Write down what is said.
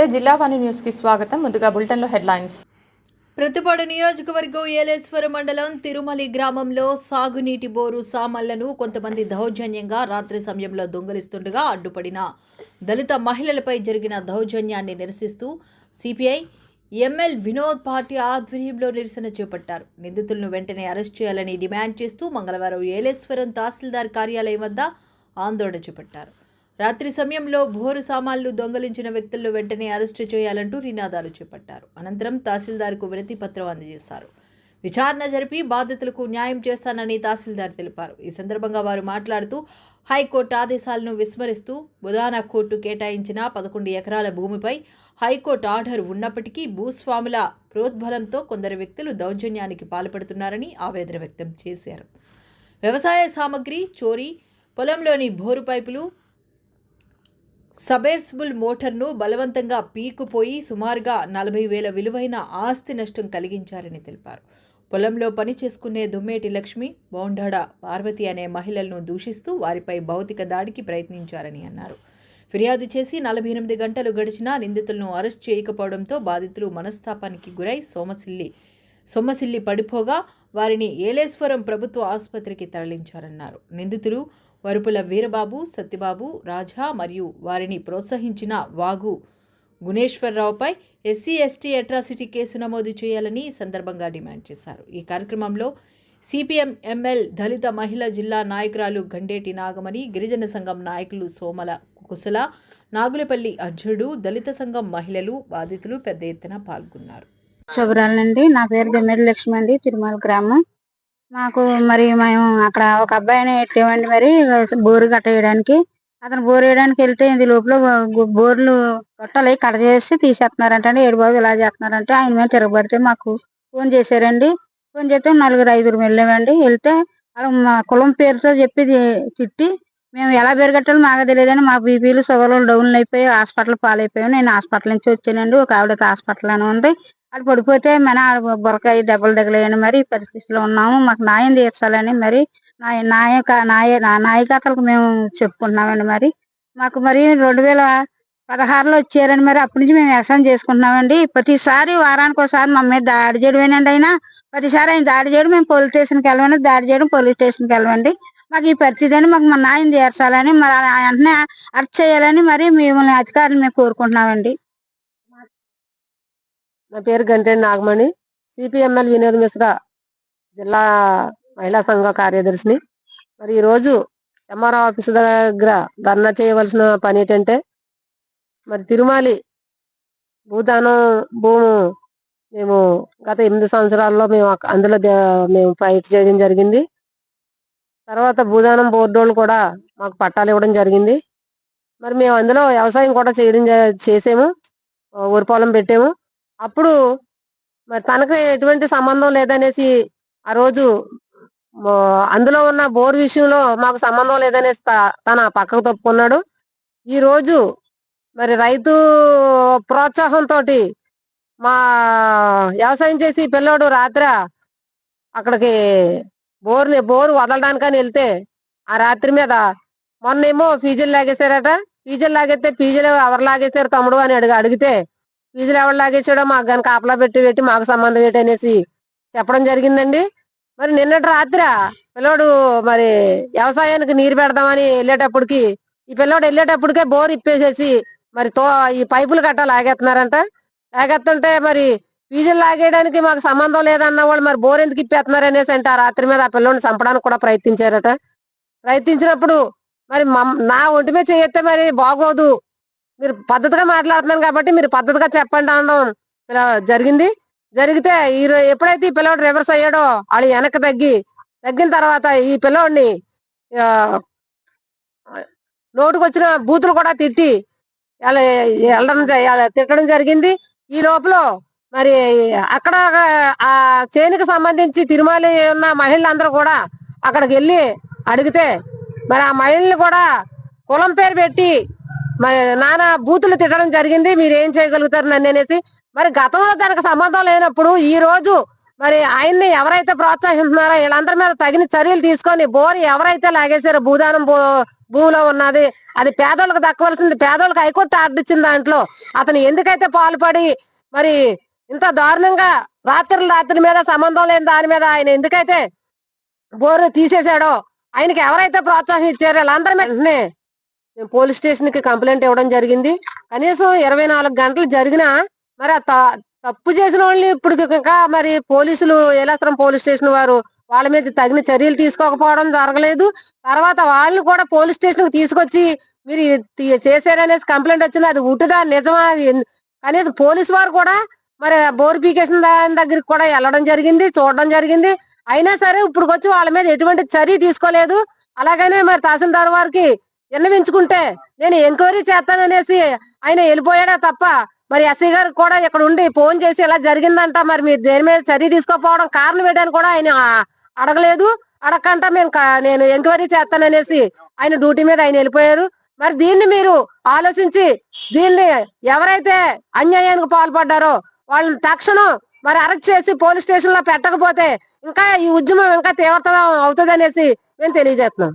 నమస్తే. జిల్లా వాణి న్యూస్కి స్వాగతం. ముందుగా బులెటిన్లో హెడ్లైన్స్. ప్రతిపాడు నియోజకవర్గం ఏలేశ్వర మండలం తిరుమలి గ్రామంలో సాగునీటి బోరు సామాన్లను కొంతమంది దౌర్జన్యంగా రాత్రి సమయంలో దొంగలిస్తుండగా అడ్డుపడిన దళిత మహిళలపై జరిగిన దౌర్జన్యాన్ని నిరసిస్తూ సిపిఐ ఎంఎల్ వినోద్ పార్టీ ఆధ్వర్యంలో నిరసన చేపట్టారు. నిందితులను వెంటనే అరెస్ట్ చేయాలని డిమాండ్ చేస్తూ మంగళవారం ఏలేశ్వరం తహసీల్దార్ కార్యాలయం వద్ద ఆందోళన చేపట్టారు. రాత్రి సమయంలో భోరు సామాన్లు దొంగలించిన వ్యక్తులను వెంటనే అరెస్టు చేయాలంటూ నినాదాలు చేపట్టారు. అనంతరం తహసీల్దార్కు వినతి పత్రం అందజేశారు. విచారణ జరిపి బాధితులకు న్యాయం చేస్తానని తహసీల్దార్ తెలిపారు. ఈ సందర్భంగా వారు మాట్లాడుతూ హైకోర్టు ఆదేశాలను విస్మరిస్తూ బుధాన కోర్టు కేటాయించిన పదకొండు ఎకరాల భూమిపై హైకోర్టు ఆర్డర్ ఉన్నప్పటికీ భూస్వాముల ప్రోద్బలంతో కొందరు వ్యక్తులు దౌర్జన్యానికి పాల్పడుతున్నారని ఆవేదన వ్యక్తం చేశారు. వ్యవసాయ సామగ్రి చోరీ పొలంలోని బోరు పైపులు సబెర్స్బుల్ మోటార్ను బలవంతంగా పీకుపోయి సుమారుగా నలభై వేల విలువైన ఆస్తి నష్టం కలిగించారని తెలిపారు. పొలంలో పని చేసుకునే దుమ్మేటి లక్ష్మి బౌండాడ పార్వతి అనే మహిళలను దూషిస్తూ వారిపై భౌతిక దాడికి ప్రయత్నించారని అన్నారు. ఫిర్యాదు చేసి నలభై ఎనిమిది గంటలు గడిచినా నిందితులను అరెస్ట్ చేయకపోవడంతో బాధితులు మనస్తాపానికి గురై సోమసిల్లి సొమ్మసిల్లి పడిపోగా వారిని ఏలేశ్వరం ప్రభుత్వ ఆసుపత్రికి తరలించారన్నారు. నిందితులు వరుపుల వీరబాబు సత్యబాబు రాజా మరియు వారిని ప్రోత్సహించిన వాగు గుణేశ్వరరావుపై ఎస్సీ ఎస్టీ అట్రాసిటీ కేసు నమోదు చేయాలని సందర్భంగా డిమాండ్ చేశారు. ఈ కార్యక్రమంలో సిపిఎం ఎంఎల్ దళిత మహిళా జిల్లా నాయకురాలు గండేటి నాగమణి గిరిజన సంఘం నాయకులు సోమల కుశల నాగులపల్లి అర్జునుడు దళిత సంఘం మహిళలు బాధితులు పెద్ద ఎత్తున పాల్గొన్నారు. శుభ్రాలండి నా పేరు జమ్మిడి లక్ష్మి అండి తిరుమల గ్రామం. మాకు మరి మేము అక్కడ ఒక అబ్బాయిని ఎట్లేమండి మరి బోరు గట్ట వేయడానికి అతను బోరు వేయడానికి వెళ్తే ఇది లోపల బోర్లు గొట్టాలు కట్ చేసి తీసేస్తున్నారంటే ఏడు బాబు ఇలా చేస్తున్నారంటే ఆయన మీద తిరగబడితే మాకు ఫోన్ చేశారండి. ఫోన్ చేస్తే నలుగురు ఐదుగురు వెళ్ళామండి. వెళ్తే వాళ్ళు మా కులం పేరుతో చెప్పి తిట్టి మేము ఎలా పెరగట్టాలో మాకు తెలియదని మా బీపీలు షుగర్లు డౌన్ అయిపోయి హాస్పిటల్ పాలైపోయాం నేను హాస్పిటల్ నుంచి వచ్చానండి. ఒక ఆవిడ హాస్పిటల్ అని ఉంది. అది పడిపోతే మన బొరకాయ దెబ్బలు తగిలాయని మరి పరిస్థితిలో ఉన్నాము. మాకు న్యాయం తీర్చాలని మరి నాయ- నాయక నాయ నా నాయకతలకు మేము చెప్పుకుంటున్నామండి మరి. మాకు మరి రెండు వేల పదహారులో వచ్చారని మరి అప్పటి నుంచి మేము వ్యవసాయం చేసుకుంటున్నామండి. ప్రతిసారి వారానికి ఒకసారి మా మీద దాడి చేయడమేనండి అయినా ప్రతిసారి ఆయన దాడి చేయడం మేము పోలీస్ స్టేషన్కి వెళ్ళమని దాడి చేయడం పోలీస్ స్టేషన్కి వెళ్ళమండి. మాకు ఈ పరిస్థితి అని మాకు మా న్యాయం తీర్చాలని మరి వెంటనే అరెస్ట్ చేయాలని మరి మిమ్మల్ని అధికారులు మేము కోరుకుంటున్నామండి. నా పేరు గంటేని నాగమణి సిపిఎంఎల్ వినోద్ మిశ్రా జిల్లా మహిళా సంఘ కార్యదర్శిని. మరి ఈరోజు ఎంఆర్ఓ ఆఫీస్ దగ్గర ధర్నా చేయవలసిన పని ఏంటంటే మరి తిరుమాలి భూదానం భూము మేము గత ఎనిమిది సంవత్సరాల్లో మేము అందులో ద- మేము ఫైట్ చేయడం జరిగింది. తర్వాత భూదానం బోర్డు వాళ్ళు కూడా మాకు పట్టాలు ఇవ్వడం జరిగింది. మరి మేము అందులో వ్యవసాయం కూడా చేయడం చేసాము. ఊరి పొలం పెట్టాము. అప్పుడు మరి తనకు ఎటువంటి సంబంధం లేదనేసి ఆ రోజు అందులో ఉన్న బోర్ విషయంలో మాకు సంబంధం లేదనేసి త- తన పక్కకు తప్పుకున్నాడు. ఈ రోజు మరి రైతు ప్రోత్సాహంతో మా వ్యవసాయం చేసి పిల్లోడు రాత్రి అక్కడికి బోర్ని బోర్ వదలడానికని వెళ్తే ఆ రాత్రి మీద మొన్నేమో ఫీజులు లాగేశారట. ఫీజులు లాగేస్తే ఫీజులు ఎవరు లాగేశారు తమ్ముడు అని అడిగి అడిగితే ఫీజులు ఎవరు లాగేసాడో మాకు కానీ కాపలా పెట్టి పెట్టి మాకు సంబంధం ఏంటి అనేసి చెప్పడం జరిగిందండి. మరి నిన్నటి రాత్రి పిల్లోడు మరి వ్యవసాయానికి నీరు పెడదామని వెళ్ళేటప్పటికి ఈ పిల్లోడు వెళ్ళేటప్పటికే బోర్ ఇప్పేసేసి మరి తో ఈ పైపులు గట్టా లాగేస్తున్నారంట. లాగేస్తుంటే మరి ఫీజులు లాగేయడానికి మాకు సంబంధం లేదన్న వాళ్ళు మరి బోర్ ఎందుకు ఇప్పేస్తున్నారు అనేసి అంటే ఆ రాత్రి మీద ఆ పిల్లోని చంపడానికి కూడా ప్రయత్నించారట. ప్రయత్నించినప్పుడు మరి నా ఒంటి మీద చేయొస్తే మరి బాగోదు. మీరు పద్ధతిగా మాట్లాడుతున్నాను కాబట్టి మీరు పద్ధతిగా చెప్పండి అనడం ఇలా జరిగింది. జరిగితే ఈ ఎప్పుడైతే ఈ పిల్లోడు రివర్స్ అయ్యాడో వాళ్ళు వెనక్కి తగ్గి తగ్గిన తర్వాత ఈ పిల్లోడిని నోటుకొచ్చిన వచ్చిన బూతులు కూడా తిట్టి వాళ్ళ వెళ్ళడం తిట్టడం జరిగింది. ఈ లోపల మరి అక్కడ ఆ చేనుకి సంబంధించి తిరుమల ఉన్న మహిళలందరూ కూడా అక్కడికి వెళ్ళి అడిగితే మరి ఆ మహిళలు కూడా కులం పేరు పెట్టి నానా బూతులు తిట్టడం జరిగింది మీరు ఏం చేయగలుగుతారు నన్ను అనేసి. మరి గతంలో దానికి సంబంధం లేనప్పుడు ఈ రోజు మరి ఆయన్ని ఎవరైతే ప్రోత్సహిస్తున్నారో వీళ్ళందరి మీద తగిన చర్యలు తీసుకొని బోరు ఎవరైతే లాగేశారో భూదానం భూ భూమిలో ఉన్నది అది పేదోళ్ళకి దక్కవలసింది పేదోళ్ళకి హైకోర్టు ఆర్డర్ ఇచ్చిన దాంట్లో అతను ఎందుకైతే పాల్పడి మరి ఇంత దారుణంగా రాత్రి రాత్రి మీద సంబంధం లేని దాని మీద ఆయన ఎందుకైతే బోరు తీసేశాడో ఆయనకి ఎవరైతే ప్రోత్సాహం ఇచ్చారో వీళ్ళందరి మీద పోలీస్ స్టేషన్కి కంప్లైంట్ ఇవ్వడం జరిగింది. కనీసం ఇరవై నాలుగు గంటలు జరిగినా మరి ఆ త- తప్పు చేసిన వాళ్ళని ఇప్పుడు ఇంకా మరి పోలీసులు ఏలాసరం పోలీస్ స్టేషన్ వారు వాళ్ళ మీద తగిన చర్యలు తీసుకోకపోవడం జరగలేదు. తర్వాత వాళ్ళని కూడా పోలీస్ స్టేషన్కి తీసుకొచ్చి మీరు చేశారనేసి కంప్లైంట్ వచ్చింది. అది ఉటుదా నిజమా? కనీసం పోలీస్ వారు కూడా మరి బోర్ పీకేసిన దాని దగ్గరికి కూడా వెళ్ళడం జరిగింది చూడడం జరిగింది. అయినా సరే ఇప్పుడు వచ్చి వాళ్ళ మీద ఎటువంటి చర్య తీసుకోలేదు. అలాగనే మరి తహసీల్దార్ వారికి విన్నవించుకుంటే నేను ఎంక్వైరీ చేస్తాననేసి ఆయన వెళ్ళిపోయాడా తప్ప మరి ఎస్సీ గారు కూడా ఇక్కడ ఉండి ఫోన్ చేసి ఇలా జరిగిందంట మరి మీరు దేని మీద చర్య తీసుకోకపోవడం కారణం ఏంటని కూడా ఆయన అడగలేదు. అడగకుండా మేము నేను ఎంక్వైరీ చేస్తాననేసి ఆయన డ్యూటీ మీద ఆయన వెళ్ళిపోయారు. మరి దీన్ని మీరు ఆలోచించి దీన్ని ఎవరైతే అన్యాయానికి పాల్పడ్డారో వాళ్ళని తక్షణం మరి అరెస్ట్ చేసి పోలీస్ స్టేషన్లో పెట్టకపోతే ఇంకా ఈ ఉద్యమం ఇంకా తీవ్రతరం అవుతుంది అనేసి మేము తెలియజేస్తున్నాం.